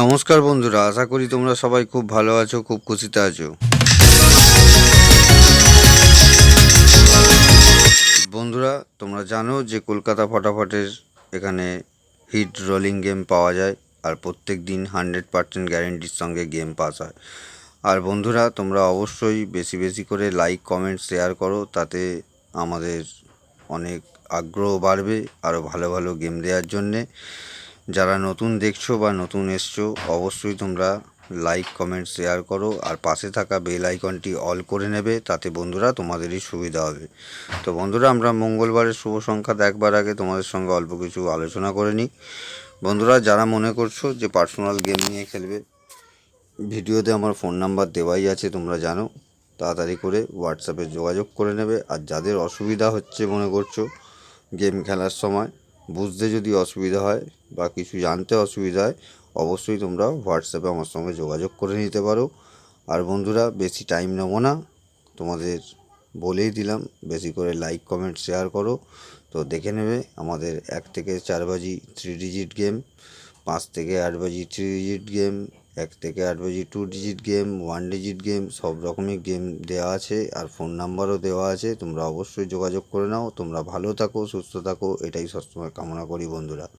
নমস্কার বন্ধুরা, আশা করি তোমরা সবাই খুব ভালো আছো, খুব খুশিতে আছো। বন্ধুরা, তোমরা জানো যে কলকাতা ফটাফটের এখানে হিট রোলিং গেম পাওয়া যায় আর প্রত্যেক দিন হান্ড্রেড পার্সেন্ট গ্যারেন্টির সঙ্গে গেম পাস হয়। আর বন্ধুরা, তোমরা অবশ্যই বেশি বেশি করে লাইক কমেন্ট শেয়ার করো, তাতে আমাদের অনেক আগ্রহ বাড়বে আরও ভালো ভালো গেম দেওয়ার জন্যে। যারা নতুন দেখছ বা নতুন এসছো, অবশ্যই তোমরা লাইক কমেন্ট শেয়ার করো আর পাশে থাকা বেল আইকনটি অল করে নেবে, তাতে বন্ধুরা তোমাদেরই সুবিধা হবে। তো বন্ধুরা, আমরা মঙ্গলবারের শুভ সংখ্যা দেখবার আগে তোমাদের সঙ্গে অল্প কিছু আলোচনা করে নিই। বন্ধুরা, যারা মনে করছ যে পার্সোনাল গেম নিয়ে খেলবে, ভিডিওতে আমার ফোন নাম্বার দেওয়াই আছে, তোমরা জানো, তাড়াতাড়ি করে হোয়াটসঅ্যাপে যোগাযোগ করে নেবে। আর যাদের অসুবিধা হচ্ছে মনে করছ গেম খেলার সময় বুঝতে যদি অসুবিধা হয় বা কিছু জানতে অসুবিধা হয়, অবশ্যই তোমরা হোয়াটসঅ্যাপে আমার সঙ্গে যোগাযোগ করে নিতে পারো। আর বন্ধুরা, বেশি টাইম নেব না। তোমাদের বলেই দিলাম, বেশি করে লাইক কমেন্ট শেয়ার করো। তো দেখে নেবে আমাদের এক থেকে চার বাজি থ্রি ডিজিট গেম পাঁচ থেকে আট বাজি থ্রি ডিজিট গেম এক থেকে আট বাজি two digit game one digit game সব রকমের গেম দেওয়া আছে আর ফোন নাম্বারও দেওয়া আছে। তোমরা অবশ্যই যোগাযোগ করে নাও। তোমরা ভালো থাকো, সুস্থ থাকো, এটাই সবসময় কামনা করি বন্ধুরা।